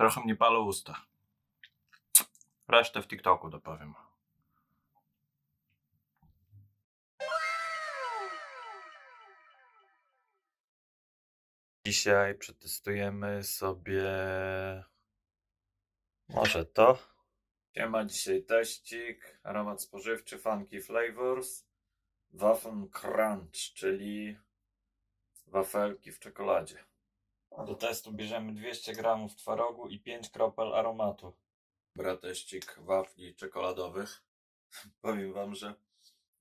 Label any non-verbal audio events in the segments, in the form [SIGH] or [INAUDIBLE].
Trochę mnie palą usta. Resztę w TikToku dopowiem. Dzisiaj przetestujemy sobie może to. Siema, dzisiaj teścik, aromat spożywczy Funky Flavors, Waffen Crunch, czyli wafelki w czekoladzie. Do testu bierzemy 200 gramów twarogu i 5 kropel aromatu. Bra teścik wafli czekoladowych. [LAUGHS] Powiem wam, że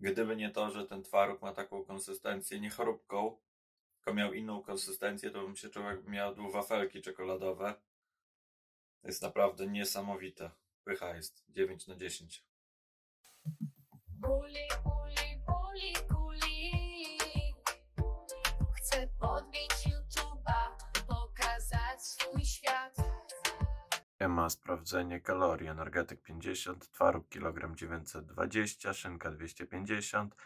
gdyby nie to, że ten twaróg ma taką konsystencję nie choróbką, tylko miał inną konsystencję, to bym się czuł jakby miał dwie wafelki czekoladowe. To jest naprawdę niesamowite. Pycha jest 9 na 10. Uli, uli, uli, uli. Chcę podbić Ma sprawdzenie kalorii. Energetyk 50, twaróg kilogram 920, szynka 250,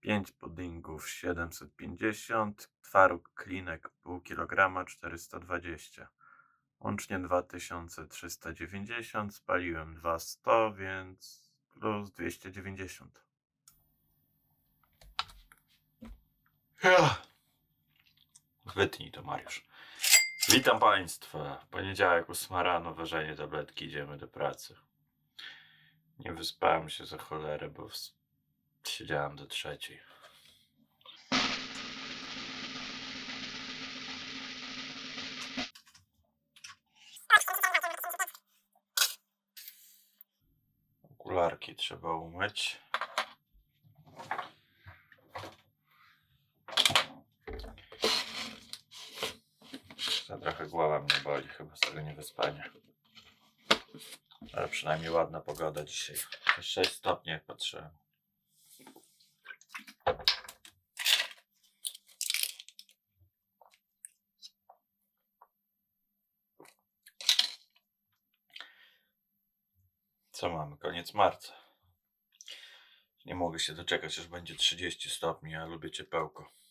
5 puddingów 750, twaróg klinek pół kilograma 420. Łącznie 2390, spaliłem 200, więc plus 290. Ja. Wytnij to, Mariusz. Witam Państwa. Poniedziałek, 8 rano, ważenie tabletki, idziemy do pracy. Nie wyspałem się za cholerę, bo siedziałem do trzeciej. Okularki trzeba umyć. Za trochę głowa mnie boli, chyba z tego niewyspania. Ale przynajmniej ładna pogoda dzisiaj. 6 stopni jak patrzyłem. Co mamy? Koniec marca. Nie mogę się doczekać, aż będzie 30 stopni. Ja lubię ciepełko.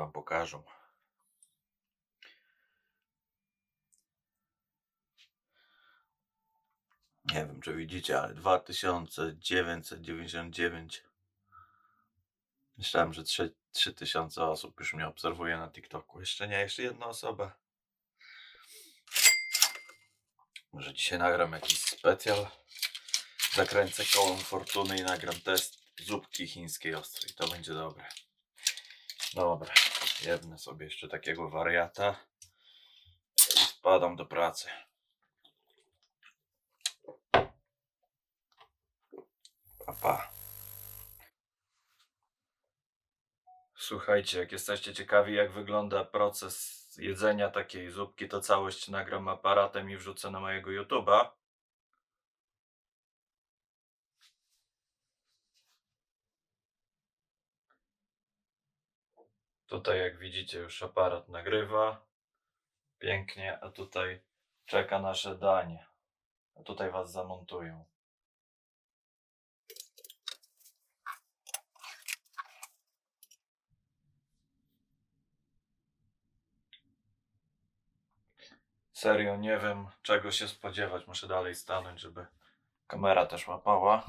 Wam pokażą. Nie wiem, czy widzicie, ale 2999. Myślałem, że 3, 3000 osób już mnie obserwuje na TikToku. Jeszcze nie, jeszcze jedna osoba. Może dzisiaj nagram jakiś specjal. Zakręcę kołem fortuny i nagram test zupki chińskiej ostrej. To będzie dobre. Dobra, jednę sobie jeszcze takiego wariata i spadam do pracy. Pa. Słuchajcie, jak jesteście ciekawi, jak wygląda proces jedzenia takiej zupki, to całość nagram aparatem i wrzucę na mojego YouTube'a. Tutaj, jak widzicie, już aparat nagrywa. Pięknie, a tutaj czeka nasze danie. A tutaj was zamontują. Serio, nie wiem czego się spodziewać. Muszę dalej stanąć, żeby kamera też łapała.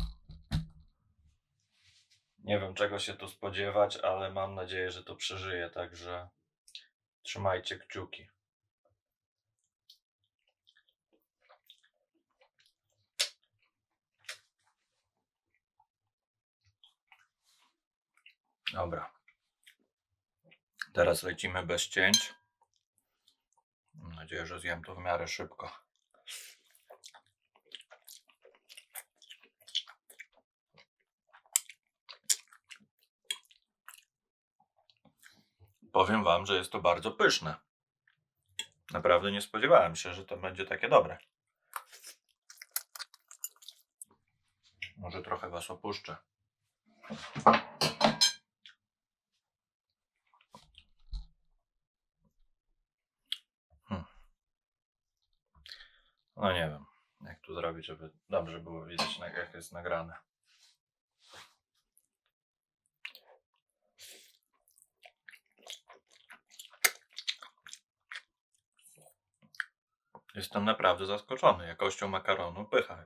Nie wiem czego się tu spodziewać, ale mam nadzieję, że to przeżyję, także trzymajcie kciuki. Dobra. Teraz lecimy bez cięć. Mam nadzieję, że zjem to w miarę szybko. Powiem Wam, że jest to bardzo pyszne. Naprawdę nie spodziewałem się, że to będzie takie dobre. Może trochę Was opuszczę. Hmm. No nie wiem, jak tu zrobić, żeby dobrze było na- jak jest nagrane. Jestem naprawdę zaskoczony jakością makaronu. Pycha.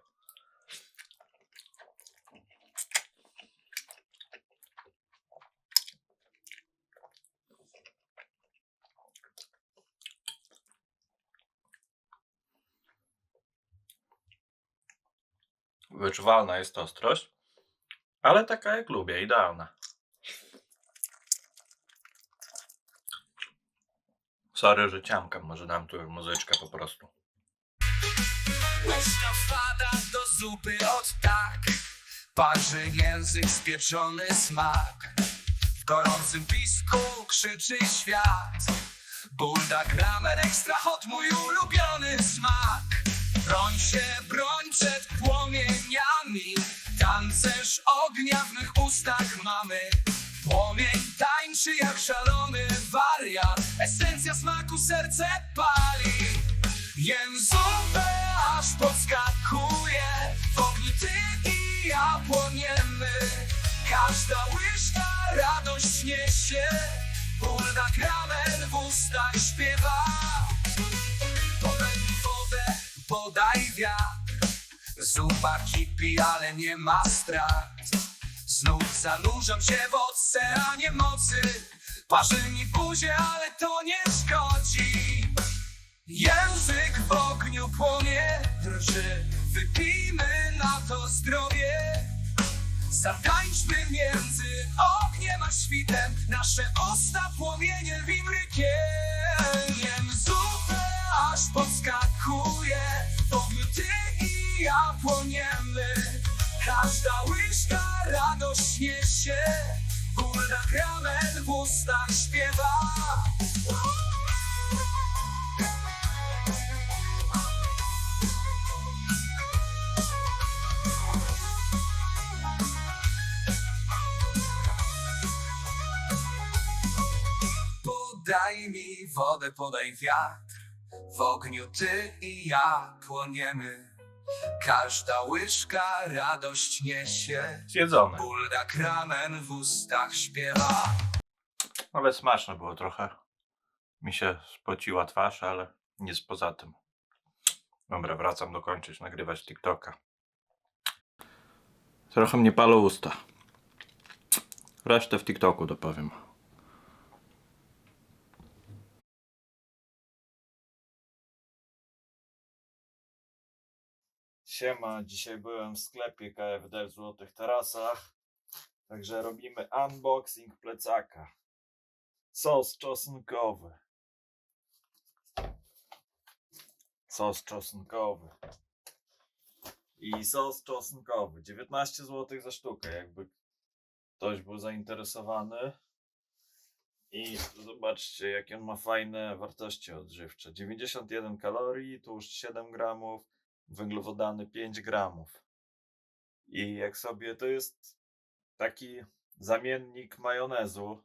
Wyczuwalna jest ostrość, ale taka jak lubię, idealna. Sorry, że ciamkam, może dam tu muzyczkę po prostu. Łyżka wpada do zupy od tak. Parzy język spieczony smak. W gorącym pisku krzyczy świat. Bulldog ramen ekstra hot mój ulubiony smak. Broń się, broń przed płomieniami. Tancerz ognia w mych ustach mamy Płomień tańczy jak szalony wariat. Esencja smaku serce pali. Jem zupę, aż podskakuje. W ogniu ty i ja płoniemy Każda łyżka radość niesie. Buldak ramen w ustach śpiewa. Podaj mi wodę, podaj wiatr. Zupa kipi, ale nie ma strat Znów zanurzam się w oceanie mocy. Parzy mi buzię, ale to nie szkodzi. Język w ogniu płonie, drży. Wypijmy na to zdrowie. Zatańczmy między ogniem a świtem. Nasze usta płomienie wimrykiem zupę, aż podskakuje. W ogniu ty i ja płoniemy. Każda łyżka radość niesie Buldak ramen w ustach śpiewa. Podaj mi wodę, podaj wiatr. W ogniu ty i ja płoniemy Każda łyżka radość niesie Zjedzone. Buldak ramen w ustach śpiewa Ale smaczne było trochę. Mi się spociła twarz, ale nic poza tym. Dobra, wracam dokończyć nagrywać TikToka. Trochę mnie palą usta. Resztę w TikToku dopowiem. Siema, dzisiaj byłem w sklepie KFD w Złotych Tarasach. Także robimy unboxing plecaka. Sos czosnkowy. Sos czosnkowy. I sos czosnkowy. 19 zł za sztukę, jakby ktoś był zainteresowany. I zobaczcie, jakie on ma fajne wartości odżywcze. 91 kalorii, tłuszcz 7 gramów, węglowodany 5 gramów. I jak sobie to jest taki zamiennik majonezu,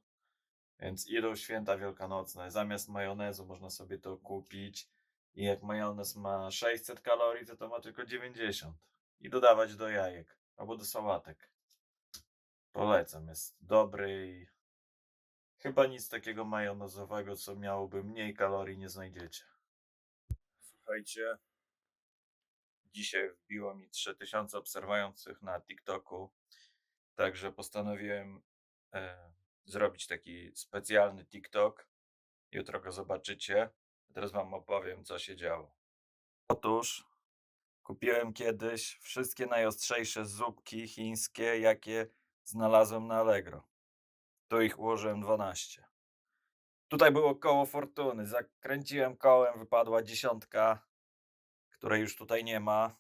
więc idą święta wielkanocne. Zamiast majonezu można sobie to kupić. I jak majonez ma 600 kalorii, to to ma tylko 90. I dodawać do jajek albo do sałatek. Polecam, jest dobry i chyba nic takiego majonezowego, co miałoby mniej kalorii, nie znajdziecie. Słuchajcie, dzisiaj wbiło mi 3000 obserwujących na TikToku, także postanowiłem e, zrobić taki specjalny TikTok. Jutro go zobaczycie. Teraz wam opowiem, co się działo. Otóż kupiłem kiedyś wszystkie najostrzejsze zupki chińskie, jakie znalazłem na Allegro. Tu ich ułożyłem 12. Tutaj było koło fortuny. Zakręciłem kołem, wypadła dziesiątka, której już tutaj nie ma.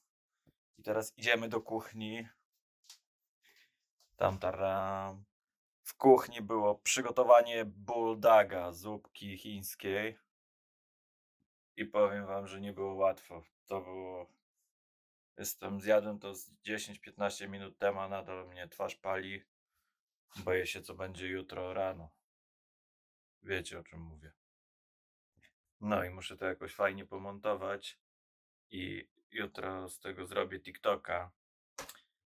I teraz idziemy do kuchni. Tam taram. W kuchni było przygotowanie bulldaga, zupki chińskiej. I powiem wam, że nie było łatwo. To było. Jestem, zjadłem to z 10-15 minut temu, a nadal mnie twarz pali. Boję się, co będzie jutro rano. Wiecie, o czym mówię. No i muszę to jakoś fajnie pomontować. I jutro z tego zrobię TikToka.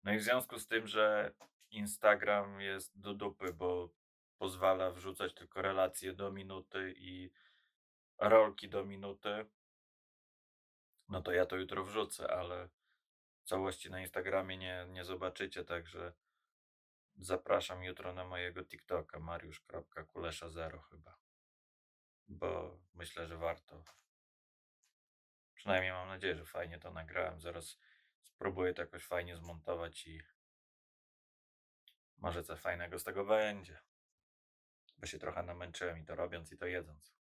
No i w związku z tym, że Instagram jest do dupy, bo pozwala wrzucać tylko relacje do minuty i rolki do minuty, no to ja to jutro wrzucę, ale całości na Instagramie nie, nie zobaczycie, także zapraszam jutro na mojego TikToka mariusz.kulesza0 chyba, bo myślę, że warto. Przynajmniej mam nadzieję, że fajnie to nagrałem. Zaraz spróbuję to jakoś fajnie zmontować i może coś fajnego z tego będzie. Bo się trochę namęczyłem i to robiąc i to jedząc.